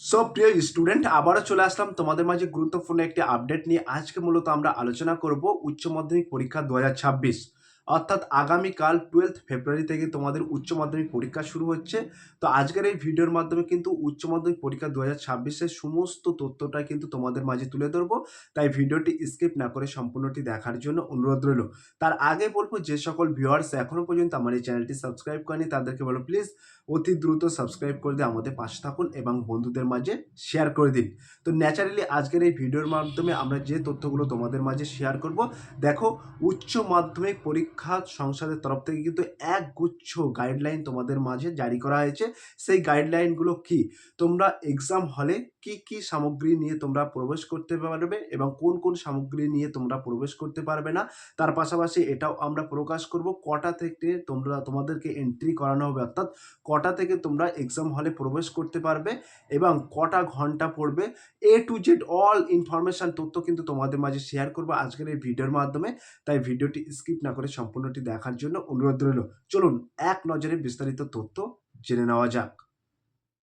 সব প্রিয় স্টুডেন্ট আবারও চলে আসলাম তোমাদের মাঝে গুরুত্বপূর্ণ একটি আপডেট নিয়ে। আজকে মূলত আমরা আলোচনা করব উচ্চ মাধ্যমিক পরীক্ষা দু হাজার ছাব্বিশ। অর্থাৎ আগামীকাল টুয়েলথ ফেব্রুয়ারি থেকে তোমাদের উচ্চ মাধ্যমিক পরীক্ষা শুরু হচ্ছে। তো আজকের এই ভিডিওর মাধ্যমে কিন্তু উচ্চ মাধ্যমিক পরীক্ষা দু হাজার ছাব্বিশের সমস্ত তথ্যটা কিন্তু তোমাদের মাঝে তুলে ধরবো। তাই ভিডিওটি স্কিপ না করে সম্পূর্ণটি দেখার জন্য অনুরোধ রইল। তার আগে বলব, যে সকল ভিউয়ার্স এখনও পর্যন্ত আমার এই চ্যানেলটি সাবস্ক্রাইব করেনি, তাদেরকে বলো প্লিজ অতি দ্রুত সাবস্ক্রাইব করে দিয়ে আমাদের পাশে থাকুন এবং বন্ধুদের মাঝে শেয়ার করে দিন। তো ন্যাচারালি আজকের এই ভিডিওর মাধ্যমে আমরা যে তথ্যগুলো তোমাদের মাঝে শেয়ার করব, দেখো, উচ্চ মাধ্যমিক পরীক্ষা সংসদের তরফ থেকে কিন্তু এক গুচ্ছ গাইডলাইন তোমাদের মাঝে জারি করা হয়েছে। সেই গাইডলাইনগুলো কি? তোমরা এক্সাম হলে কি কি সামগ্রী নিয়ে তোমরা প্রবেশ করতে পারবে এবং কোন কোন সামগ্রী নিয়ে তোমরা প্রবেশ করতে পারবে না, তার পাশাপাশি এটাও আমরা প্রকাশ করব কটা থেকে তোমরা, তোমাদেরকে এন্ট্রি করানো হবে, অর্থাৎ কটা থেকে তোমরা এক্সাম হলে প্রবেশ করতে পারবে এবং কটা ঘণ্টা পড়বে। A to Z all information তথ্য কিন্তু তোমাদের মাঝে শেয়ার করব আজকের এই ভিডিওর মাধ্যমে। তাই ভিডিওটি স্কিপ না করে সম্পূর্ণটি দেখার জন্য অনুরোধ রইল। চলুন এক নজরে বিস্তারিত তথ্য জেনে নেওয়া যাক।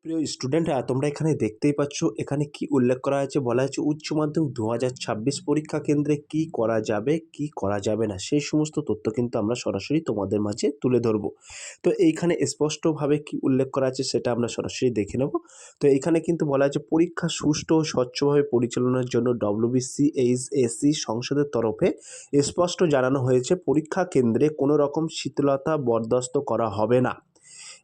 প্রিয় স্টুডেন্ট তোমরা এখানে দেখতেই পাচ্ছ, এখানে কি উল্লেখ করা আছে বলা হয়েছে উচ্চ মাধ্যমিক দু হাজার ছাব্বিশ পরীক্ষা কেন্দ্রে কি করা যাবে, কি করা যাবে না, সেই সমস্ত তথ্য কিন্তু আমরা সরাসরি তোমাদের মাঝে তুলে ধরবো। তো এইখানে স্পষ্টভাবে কি উল্লেখ করা আছে সেটা আমরা সরাসরি দেখে নেব। তো এইখানে কিন্তু বলা আছে, পরীক্ষা সুষ্ঠু ও স্বচ্ছভাবে পরিচালনার জন্য ডব্লিউবিসি এইচ এসি সংসদের তরফে স্পষ্ট জানানো হয়েছে, পরীক্ষা কেন্দ্রে কোনো রকম শীতলতা বরদাস্ত করা হবে না।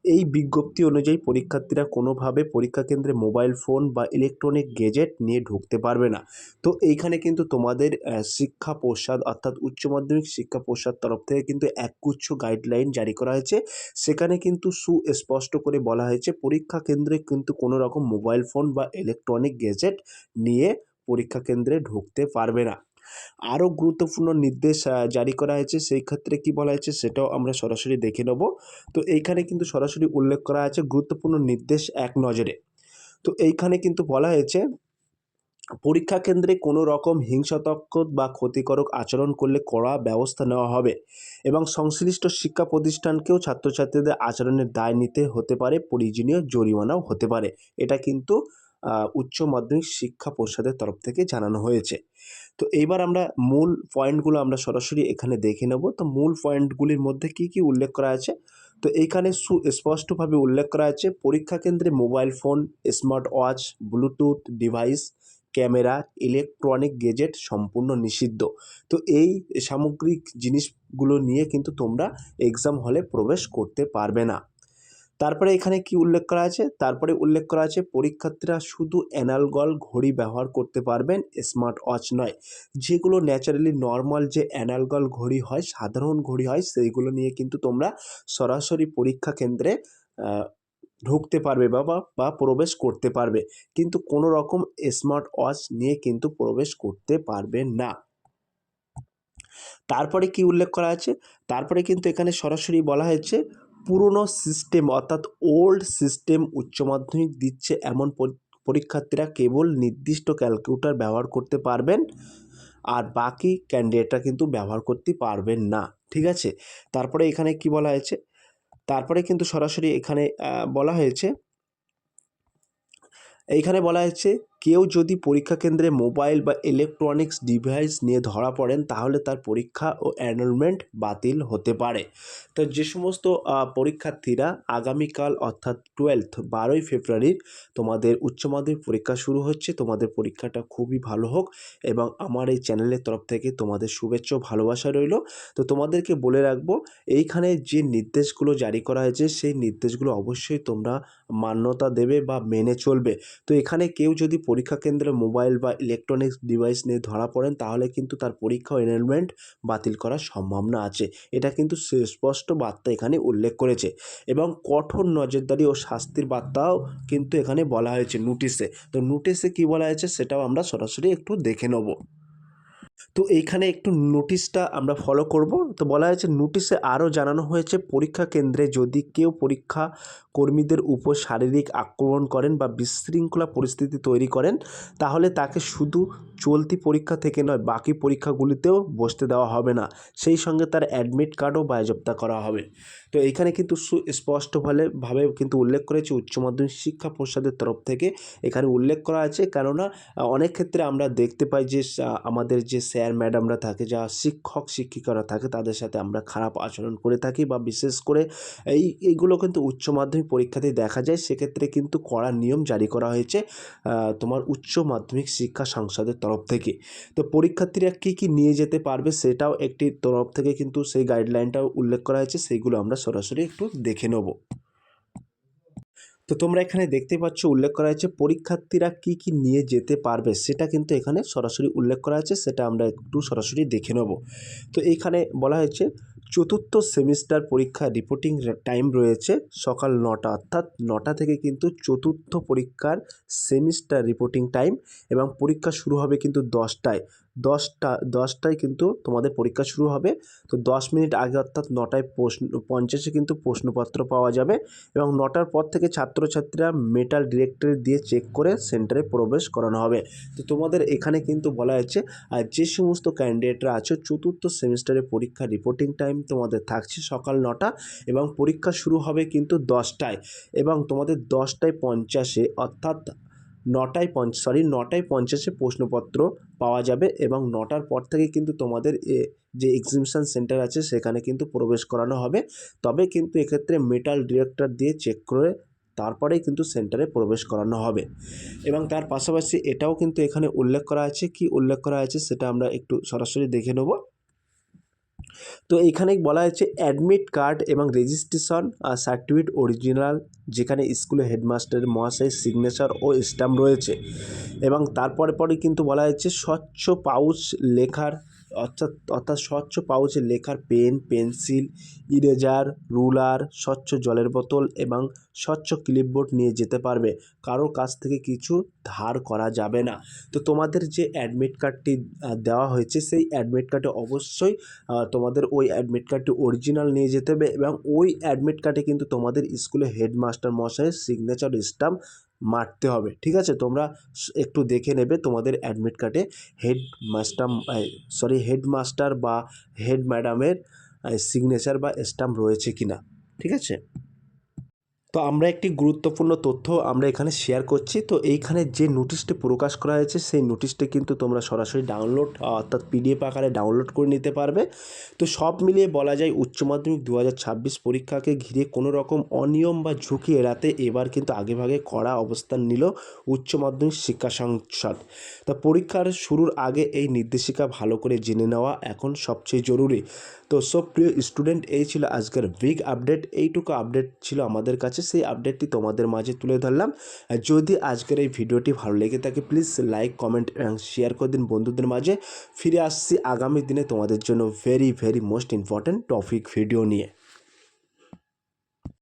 এই বিজ্ঞপ্তি অনুযায়ী পরীক্ষার্থীরা কোনোভাবে পরীক্ষা কেন্দ্রে মোবাইল ফোন বা ইলেকট্রনিক গেজেট নিয়ে ঢুকতে পারবে না। তো এইখানে কিন্তু তোমাদের শিক্ষা পর্ষদ অর্থাৎ উচ্চ মাধ্যমিক শিক্ষা পর্ষদ তরফ থেকে কিন্তু একগুচ্ছ গাইডলাইন জারি করা হয়েছে। সেখানে কিন্তু সুস্পষ্ট করে বলা হয়েছে, পরীক্ষা কেন্দ্রে কিন্তু কোনো রকম মোবাইল ফোন বা ইলেকট্রনিক গেজেট নিয়ে পরীক্ষা কেন্দ্রে ঢুকতে পারবে না। আরও গুরুত্বপূর্ণ নির্দেশ জারি করা হয়েছে, সেই ক্ষেত্রে কি বলা হয়েছে সেটাও আমরা সরাসরি দেখে নেব। তো এইখানে কিন্তু সরাসরি উল্লেখ করা আছে গুরুত্বপূর্ণ নির্দেশ এক নজরে। তো এইখানে কিন্তু বলা হয়েছে, পরীক্ষা কেন্দ্রে কোনো রকম হিংসাত্মক বা ক্ষতিকারক আচরণ করলে কড়া ব্যবস্থা নেওয়া হবে এবং সংশ্লিষ্ট শিক্ষা প্রতিষ্ঠানকেও ছাত্রছাত্রীদের আচরণের দায় নিতে হতে পারে, প্রয়োজনীয় জরিমানাও হতে পারে। এটা কিন্তু উচ্চ মাধ্যমিক শিক্ষা পর্ষদের তরফ থেকে জানানো হয়েছে। তো এইবার আমরা মূল পয়েন্টগুলো আমরা সরাসরি এখানে দেখে নেব। তো মূল পয়েন্টগুলির মধ্যে কি কি উল্লেখ করা আছে? তো এইখানে সুস্পষ্টভাবে উল্লেখ করা আছে পরীক্ষা কেন্দ্রে mobile phone smart watch Bluetooth device camera electronic gadget সম্পূর্ণ নিষিদ্ধ। তো এই সামগ্রিক জিনিসগুলো নিয়ে কিন্তু তোমরা এক্সাম হলে প্রবেশ করতে পারবে না। তারপরে এখানে কি উল্লেখ করা আছে? তারপরে উল্লেখ করা আছে পরীক্ষার্থীরা শুধু অ্যানালগল ঘড়ি ব্যবহার করতে পারবেন, স্মার্ট ওয়াচ নয়। যেগুলো ন্যাচারালি নর্মাল যে অ্যানালগল ঘড়ি হয়, সাধারণ ঘড়ি হয়, সেইগুলো নিয়ে কিন্তু তোমরা সরাসরি পরীক্ষা কেন্দ্রে ঢুকতে পারবে বা, বা- প্রবেশ করতে পারবে। কিন্তু কোনো রকম স্মার্ট ওয়াচ নিয়ে কিন্তু প্রবেশ করতে পারবে না। তারপরে কি উল্লেখ করা আছে? তারপরে কিন্তু এখানে সরাসরি বলা হয়েছে পুরনো সিস্টেম অর্থাৎ ওল্ড সিস্টেম উচ্চ মাধ্যমিক দিচ্ছে এমন পরীক্ষার্থীরা কেবল নির্দিষ্ট ক্যালকুলেটর ব্যবহার করতে পারবেন আর বাকি ক্যান্ডিডেটরা কিন্তু ব্যবহার করতে পারবেন না, ঠিক আছে? তারপরে এখানে কি বলা হয়েছে? তারপরে কিন্তু সরাসরি এখানে বলা হয়েছে, এইখানে বলা হয়েছে কেউ যদি পরীক্ষা কেন্দ্রে মোবাইল বা ইলেকট্রনিক্স ডিভাইস নিয়ে ধরা পড়েন, তাহলে তার পরীক্ষা ও অ্যানরোলমেন্ট বাতিল হতে পারে। তো যে সমস্ত পরীক্ষার্থীরা আগামীকাল অর্থাৎ টুয়েলথ বারোই ফেব্রুয়ারির তোমাদের উচ্চ মাধ্যমিক পরীক্ষা শুরু হচ্ছে, তোমাদের পরীক্ষাটা খুবই ভালো হোক এবং আমার এই চ্যানেলের তরফ থেকে তোমাদের শুভেচ্ছা ভালোবাসা রইল। তো তোমাদেরকে বলে রাখব, এইখানে যে নির্দেশগুলো জারি করা হয়েছে, সেই নির্দেশগুলো অবশ্যই তোমরা মান্যতা দেবে বা মেনে চলবে। তো এখানে কেউ যদি পরীক্ষা কেন্দ্রে মোবাইল বা ইলেকট্রনিক্স ডিভাইস নিয়ে ধরা পড়েন, তাহলে কিন্তু তার পরীক্ষা এনরোলমেন্ট বাতিল করার সম্ভাবনা আছে। এটা কিন্তু সুস্পষ্ট বার্তা এখানে উল্লেখ করেছে। এবং কঠোর নজরদারি ও শাস্তির বার্তাও কিন্তু এখানে বলা হয়েছে নোটিশে তো নোটিশে কি বলা হয়েছে সেটাও আমরা সরাসরি একটু দেখে নেব। তো এইখানে একটু নোটিশটা আমরা ফলো করব। তো বলা হয়েছে নোটিশে আরও জানানো হয়েছে, পরীক্ষা কেন্দ্রে যদি কেউ পরীক্ষা কর্মীদের উপর শারীরিক আক্রমণ করেন বা বিশৃঙ্খলা পরিস্থিতি তৈরি করেন, তাহলে তাকে শুধু চলতি পরীক্ষা থেকে নয়, বাকি পরীক্ষাগুলিতেও বসতে দেওয়া হবে না। সেই সঙ্গে তার অ্যাডমিট কার্ডও বাজেয়াপ্ত করা হবে। তো এখানে কিন্তু সুস্পষ্টভাবে ভাবে কিন্তু উল্লেখ করেছে উচ্চ মাধ্যমিক শিক্ষা পর্ষদের তরফ থেকে। এখানে উল্লেখ করা আছে কেননা অনেক ক্ষেত্রে আমরা দেখতে পাই যে আমাদের যে স্যার ম্যাডামরা থাকে, যা শিক্ষক, শিক্ষিকারা থাকে, তাদের সাথে আমরা খারাপ আচরণ করে থাকি বা বিশেষ করে এই, এইগুলো কিন্তু উচ্চ মাধ্যমিক পরীক্ষাতেই দেখা যায়। সেক্ষেত্রে কিন্তু কড়া নিয়ম জারি করা হয়েছে। তোমার উচ্চ মাধ্যমিক শিক্ষা সংসদের তরফ থেকে। তো পরীক্ষার্থীরা কী কী নিয়ে যেতে পারবে সেটাও একটি তরফ থেকে কিন্তু সেই গাইডলাইনটাও উল্লেখ করা হয়েছে সেইগুলো আমরা সরাসরি একটু দেখে নেব। তো তোমরা এখানে দেখতে পাচ্ছ উল্লেখ করা হয়েছে পরীক্ষার্থীরা কি কি নিয়ে যেতে পারবে, সেটা কিন্তু এখানে সরাসরি উল্লেখ করা হয়েছে, সেটা আমরা একটু সরাসরি দেখে নেব। তো এখানে বলা হয়েছে চতুর্থ সেমিস্টার পরীক্ষা রিপোর্টিং টাইম রয়েছে সকাল নটা, অর্থাৎ নটা থেকে কিন্তু চতুর্থ পরীক্ষার সেমিস্টার রিপোর্টিং টাইম এবং পরীক্ষা শুরু হবে কিন্তু দশটায়। দশটা, দশটায় কিন্তু তোমাদের পরীক্ষা শুরু হবে। তো দশ মিনিট আগে অর্থাৎ নটায় প্রশ্ন, পঞ্চাশে কিন্তু প্রশ্নপত্র পাওয়া যাবে এবং নটার পর থেকে ছাত্রছাত্রীরা মেটাল ডিরেক্টরি দিয়ে চেক করে সেন্টারে প্রবেশ করানো হবে। তো তোমাদের এখানে কিন্তু বলা হয়েছে, আর যে সমস্ত ক্যান্ডিডেটরা আছে, চতুর্থ সেমিস্টারে পরীক্ষা রিপোর্টিং টাইম তোমাদের থাকছে সকাল নটা এবং পরীক্ষা শুরু হবে কিন্তু দশটায় এবং তোমাদের দশটায় পঞ্চাশে অর্থাৎ নটায় পঞ্চ সরি নটায় পঞ্চাশে প্রশ্নপত্র পাওয়া যাবে এবং নটার পর থেকে কিন্তু তোমাদের এ, যে এক্সিবিশন সেন্টার আছে সেখানে কিন্তু প্রবেশ করানো হবে। তবে কিন্তু এক্ষেত্রে মেটাল ডিরেক্টর দিয়ে চেক করে তারপরেই কিন্তু সেন্টারে প্রবেশ করানো হবে। এবং তার পাশাপাশি এটাও কিন্তু এখানে উল্লেখ করা আছে। কি উল্লেখ করা আছে সেটা আমরা একটু সরাসরি দেখে নেব। তো এখানে বলা হয়েছে অ্যাডমিট কার্ড এবং রেজিস্ট্রেশন সার্টিফিকেট অরিজিনাল যেখানে স্কুলে হেডমাস্টারের মহাশয়ের সিগনেচার ও স্ট্যাম্প রয়েছে। এবং তারপরে পরে কিন্তু বলা হয়েছে স্বচ্ছ পাউচ লেখার অর্থাৎ অর্থাৎ স্বচ্ছ পাউচে লেখার পেন, পেন্সিল, ইরেজার, রুলার, স্বচ্ছ জলের বোতল এবং স্বচ্ছ ক্লিপবোর্ড নিয়ে যেতে পারবে। কারোর কাছ থেকে কিছু ধার করা যাবে না। তো তোমাদের যে অ্যাডমিট কার্ডটি দেওয়া হয়েছে, সেই অ্যাডমিট কার্ডে অবশ্যই তোমাদের ওই অ্যাডমিট কার্ডটি অরিজিনাল নিয়ে যেতে হবে এবং ওই অ্যাডমিট কার্ডে কিন্তু তোমাদের স্কুলে হেডমাস্টার মশাইয়ের সিগনেচার স্টাম্প মারতে হবে, ঠিক আছে? তোমরা একটু দেখে নেবে তোমাদের অ্যাডমিট কার্ডে হেড মাস্টার সরি হেডমাস্টার বা হেড ম্যাডামের সিগনেচার বা স্ট্যাম্প রয়েছে কি না ঠিক আছে? তো আমরা একটি গুরুত্বপূর্ণ তথ্য আমরা এখানে শেয়ার করছি। তো এইখানে যে নোটিশটি প্রকাশ করা হয়েছে, সেই নোটিশটি কিন্তু তোমরা সরাসরি ডাউনলোড অর্থাৎ পিডিএফ আকারে ডাউনলোড করে নিতে পারবে। তো সব মিলিয়ে বলা যায়, উচ্চ মাধ্যমিক দু হাজার ছাব্বিশ পরীক্ষাকে ঘিরে কোনো রকম অনিয়ম বা ঝুঁকি এড়াতে এবার কিন্তু আগেভাগে কড়া অবস্থান নিল উচ্চ মাধ্যমিক শিক্ষা সংসদ। তা পরীক্ষার শুরুর আগে এই নির্দেশিকা ভালো করে জেনে নেওয়া এখন সবচেয়ে জরুরি। তো সব প্রিয় স্টুডেন্ট এই ছিল আজকের বিগ আপডেট এইটুকু আপডেট ছিল আমাদের কাছে, সেই আপডেটটি তোমাদের মাঝে তুলে ধরলাম। যদি আজকের এই ভিডিওটি ভালো লেগে থাকে প্লিজ লাইক কমেন্ট এবং শেয়ার করে দিন বন্ধুদের মাঝে। ফিরে আসছি আগামী দিনে তোমাদের জন্য very very most important topic video নিয়ে।